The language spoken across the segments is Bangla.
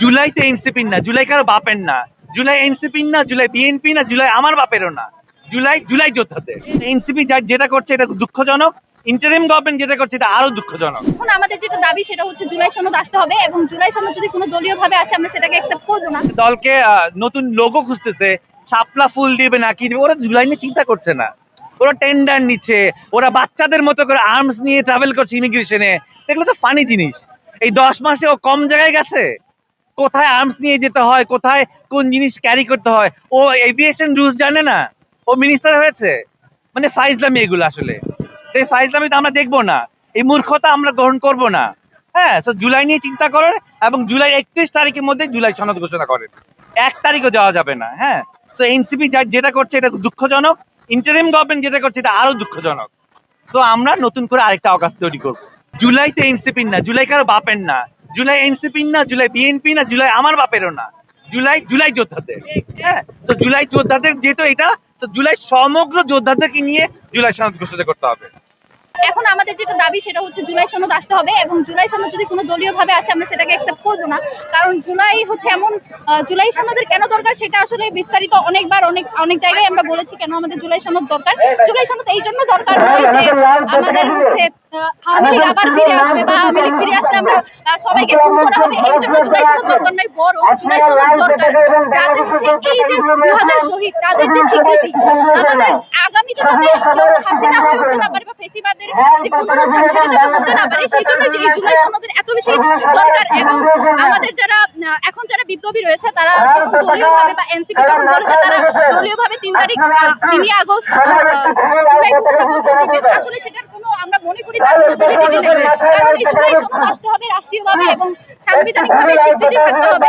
জুলাইতে এনসিপির না জুলাই কারও বাপের না। জুলাই এনসিপির না জুলাই বিএনপি না জুলাই আমার বাপেরও না। জুলাই জুলাই যোদ্ধাদের। এনসিপি যেটা করছে এটা দুঃখজনক। ইন্টারিম গভর্নমেন্ট যেটা করছে এটা আরও দুঃখজনক। এখন আমাদের যেটা দাবি সেটা হচ্ছে জুলাই সনদ আসতে হবে এবং জুলাই সনদ যদি কোনো দলীয় ভাবে আসে আমরা সেটাকে অ্যাকসেপ্ট করব না। দলকে নতুন লোগো খুঁজতেছে শাপলা ফুল দিবে না কি দিবে ওরা জুলাই নিয়ে চিন্তা করছে না। ওরা টেন্ডার নিচ্ছে ওরা বাচ্চাদের মতো করে আর্মস নিয়ে ট্রাভেল করছে ইমিগ্রেশনে এগুলো তো ফানি জিনিস। এই দশ মাসে ও কম জায়গায় গেছে? কোথায় আর্মস নিয়ে যেতে হয়, কোথায় কোন জিনিস ক্যারি করতে হয়, ও এভিয়েশন রুলস জানে না, ও মিনিস্টার হয়েছে। মানে ফাইজলামি এগুলো আসলে। এই ফাইজলামি তো আমরা দেখব না। এই মূর্খতা আমরা গ্রহণ করব না। হ্যাঁ তো জুলাই নিয়ে চিন্তা করেন এবং জুলাই একত্রিশ তারিখের মধ্যে জুলাই সনদ ঘোষণা করেন। এক তারিখও যাওয়া যাবে না হ্যাঁ। তো এনসিপি যা যেটা করছে এটা দুঃখজনক। ইন্টারিম গভর্নমেন্ট যেটা করছে এটা আরও দুঃখজনক। তো আমরা নতুন করে আরেকটা অকাশ তৈরি করব। জুলাইতে এনসিপির না জুলাই কারও বাপের না। জুলাই এনসিপির না, জুলাই বিএনপি না, জুলাই আমার বাপেরও না। জুলাই জুলাই যোদ্ধাদের হ্যাঁ? তো জুলাই যোদ্ধাদের যেহেতু এটা, তো জুলাই সমগ্র যোদ্ধাদেরকে নিয়ে জুলাই সনদ ঘোষণা করতে হবে। এখন আমাদের যেটা দাবি সেটা হচ্ছে জুলাই সনদ আসতে হবে এবং জুলাই সনদ যদি কোনো দলীয় ভাবে আসে আমরা সেটাকে অ্যাকসেপ্ট করব না। কারণ জুলাই হচ্ছে এমন জুলাই সনদের কেন দরকার সেটা আসলে বিস্তারিত অনেকবার অনেক অনেক জায়গায় আমরা বলেছি কেন আমাদের জুলাই সনদ দরকার। জুলাই সনদ এই জন্য দরকার নয় আমাদের হচ্ছে আহ, আওয়ামী লীগ আবার ফিরে আসবে বা আওয়ামী লীগ ফিরে আসলে আমরা সবাইকে খুন করা হবে এই জন্য জুলাই সনদ দরকার নয় বড় জুলাই সনদ দরকার। যাদের হচ্ছে এই যে শহীদ তাদের যে স্বীকৃতি আমাদের আগামী দিনে হাসিনা হয়ে উঠতে না ফেসিবাদের যে পুনরুত্থান সেটা যাতে হতে না পারে সেই জন্য যে এই জুলাই সনদের এত বেশি দরকার। এবং আমাদের যারা এখন যারা বিপ্লবী রয়েছে তারা দলীয় ভাবে বা এনসিপি যখন বলেছে তারা দলীয় ভাবে তিন তারিখ তিনই আগস্ট। আসলে সেটার আমরা মনে করি সনদ আসতে হবে রাষ্ট্রীয়ভাবে এবং সাংবিধানিকভাবে স্বীকৃতি থাকতে হবে।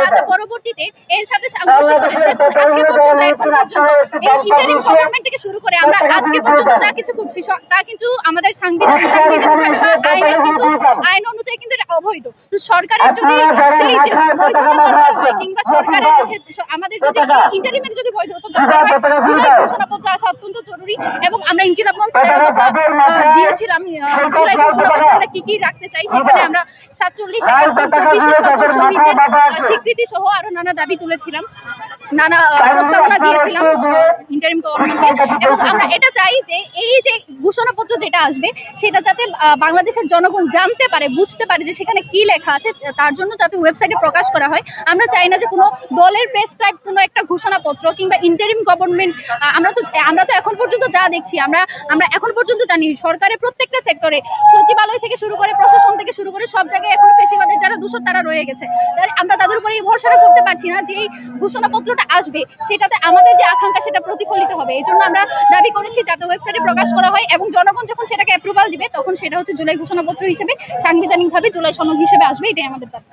যাতে পরবর্তীতে এর সাথে সাংঘর্ষিক করে যে আজকে পর্যন্ত এখন পর্যন্ত এই ইন্টারিম গভর্নমেন্ট থেকে শুরু করে আমরা আজকে পর্যন্ত যা কিছু করছি তা কিন্তু আমাদের সাংবিধানিক সাংবিধানিক বা আইনের কিন্তু আইন অনুযায়ী কিন্তু অবৈধ। সরকারের যদি হয় কিংবা আমাদের যদি ইন্টারিমের ঘোষণাপত্র আসা অত্যন্ত জরুরি এবং আমরা ইনকিলাব দিয়েছিলাম কি কি রাখতে চাই সেখানে আমরা সাতচল্লিশ স্বীকৃতি সহ আরও নানা দাবি তুলেছিলাম। নানা প্রস্তাবনা দিয়েছিলাম। ইন্টারিম গভর্নমেন্টকে এবং আমরা এটা চাই যে এই যে ঘোষণাপত্র যেটা আসবে, সেটা যাতে বাংলাদেশের জনগণ জানতে পারে, বুঝতে পারে যে সেখানে কি লেখা আছে, তার জন্য যাতে ওয়েবসাইটে প্রকাশ করা হয়। আমরা চাই না যে কোনো দলের কোনো একটা ঘোষণাপত্র কিংবা ইন্টারিম গভর্নমেন্ট আমরা তো আমরা তো এখন পর্যন্ত যা দেখছি, আমরা আমরা এখন পর্যন্ত জানি সরকারের প্রত্যেকটা সেক্টরে সচিবালয় থেকে শুরু করে প্রশাসন থেকে শুরু করে সব জায়গায় দূষণ তারা রয়ে গেছে। আমরা তাদের উপরে এই ভরসাটা করতে পারছি না যে এই ঘোষণাপত্রটা আসবে, সেটাতে আমাদের যে আকাঙ্ক্ষা সেটা প্রতিফলিত হবে। এই জন্য আমরা দাবি করেছি যাতে ওয়েবসাইটে প্রকাশ করা হয় এবং জনগণ যখন সেটাকে অ্যাপ্রুভাল দিবে, তখন সেটা হচ্ছে জুলাই ঘোষণাপত্র হিসেবে সাংবিধানিকভাবে জুলাই সনদ হিসেবে আসবে, এটাই আমাদের দাবি।